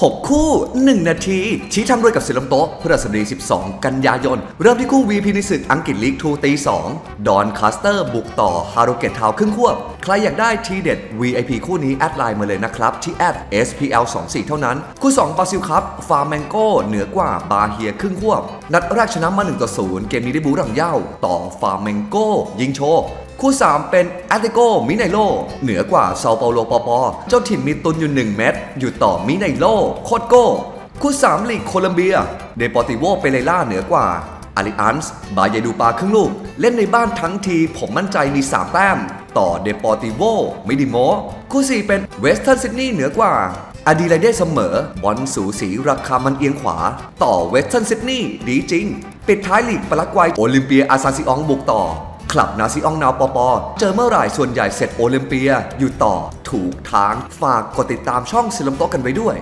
6 คู่ 1 นาที ชี้ทำรวยกับศิลปโต๊ะพฤหัสบดี 12 กันยายน เริ่มที่คู่ VP ในศึกอังกฤษลีก2ตี2ดอนคาสเตอร์ บุกต่อฮาโรเกตทาวครึ่งควบ ใครอยากได้ทีเด็ด VIP คู่นี้ แอดไลน์มาเลยนะครับ ที่แอด SPL 24เท่านั้น คู่2บราซิลครับฟาร์แมงโก้เหนือกว่าบาเฮียครึ่งควบ นัดแรกชนะมา1ต่อ0เกมนี้ได้บูรังเย่าต่อฟาร์แมงโก้ยิงโชว์ คู่ 3 เป็นแอตเลโกมิไนโลเหนือกว่าเซาเปาโลปอปอ เจ้าถิ่นมีตุนอยู่ 1 เม็ดอยู่ต่อมิไนโลโคตโก้ คู่ 3 ลีกโคลัมเบีย เดปอติโวเปเรล่าเหนือกว่าอาริอันส์บาเยดูปาครึ่งลูก เล่นในบ้านทั้งทีผมมั่นใจมี 3 แต้ม ต่อเดปอติโวม่ดิโม คู่ 4 เป็นเวสเทิร์นซิดนีย์เหนือกว่าอดีไลเดเสมอบอลสูสีราคามันเอียงขวา ต่อเวสเทิร์นซิดนีย์ดีจริง ปิดท้ายลีกปารากวัยโอลิมเปียอาซาซิอองบุกต่อ คลับนาซิอองนาวปอปอ เจอเมื่อไหร่ส่วนใหญ่เสร็จโอลิมเปีย อยู่ต่อถูกทางฝากกดติดตามช่องสิลมโตกันไว้ด้วย